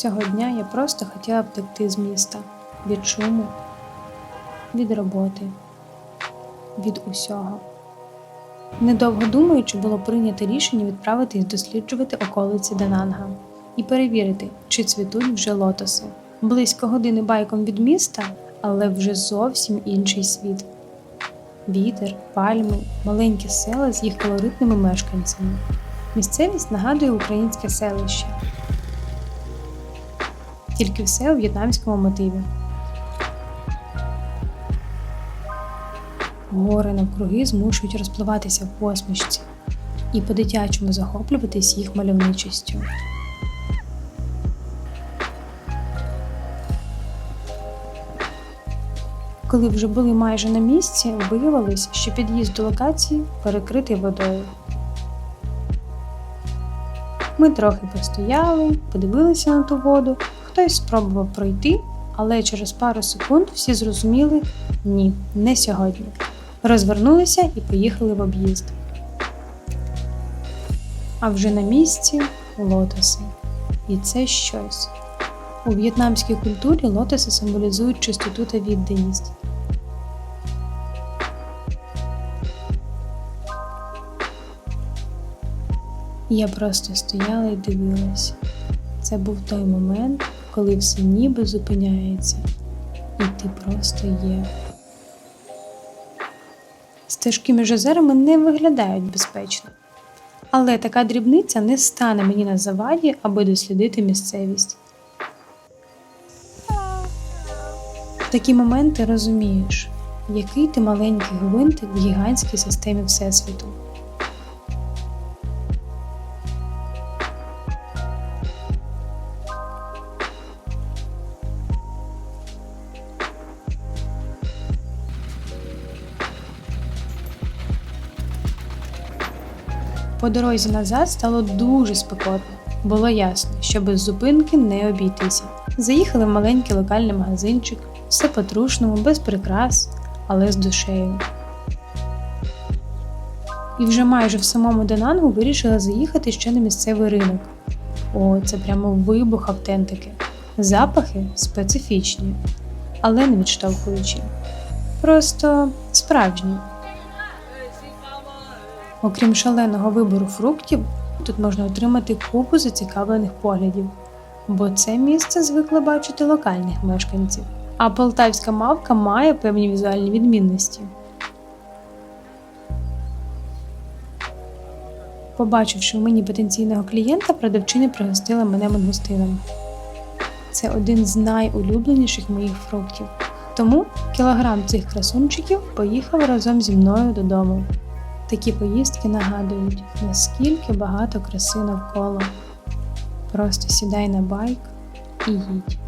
Цього дня я просто хотіла втекти з міста від шуму, від роботи, від усього. Недовго думаючи, було прийнято рішення відправитись досліджувати околиці Дананга і перевірити, чи цвітуть вже лотоси. Близько години байком від міста, але вже зовсім інший світ. Вітер, пальми, маленькі села з їх колоритними мешканцями. Місцевість нагадує українське селище, тільки все у в'єтнамському мотиві. Гори навкруги змушують розпливатися в посмішці і по-дитячому захоплюватись їх мальовничістю. Коли вже були майже на місці, виявилось, що під'їзд до локації перекритий водою. Ми трохи постояли, подивилися на ту воду, хтось спробував пройти, але через пару секунд всі зрозуміли ні, не сьогодні. Розвернулися і поїхали в об'їзд. А вже на місці лотоси. І це щось. У в'єтнамській культурі лотоси символізують чистоту та відданість. Я просто стояла і дивилась. Це був той момент, коли все ніби зупиняється, і ти просто є. Стежки між озерами не виглядають безпечно. Але така дрібниця не стане мені на заваді, аби дослідити місцевість. В такі моменти розумієш, який ти маленький гвинтик в гігантській системі Всесвіту. По дорозі назад стало дуже спекотно. Було ясно, що без зупинки не обійтися. Заїхали в маленький локальний магазинчик, все по-трушному, без прикрас, але з душею. І вже майже в самому Данангу вирішила заїхати ще на місцевий ринок. О, це прямо вибух автентики. Запахи специфічні, але не відштовхуючі. Просто справжні. Окрім шаленого вибору фруктів, тут можна отримати купу зацікавлених поглядів, бо це місце звикло бачити локальних мешканців. А полтавська мавка має певні візуальні відмінності. Побачивши в мені потенційного клієнта, продавчиня пригостила мене мангустином. Це один з найулюбленіших моїх фруктів. Тому кілограм цих красунчиків поїхав разом зі мною додому. Такі поїздки нагадують, наскільки багато краси навколо. Просто сідай на байк і їдь.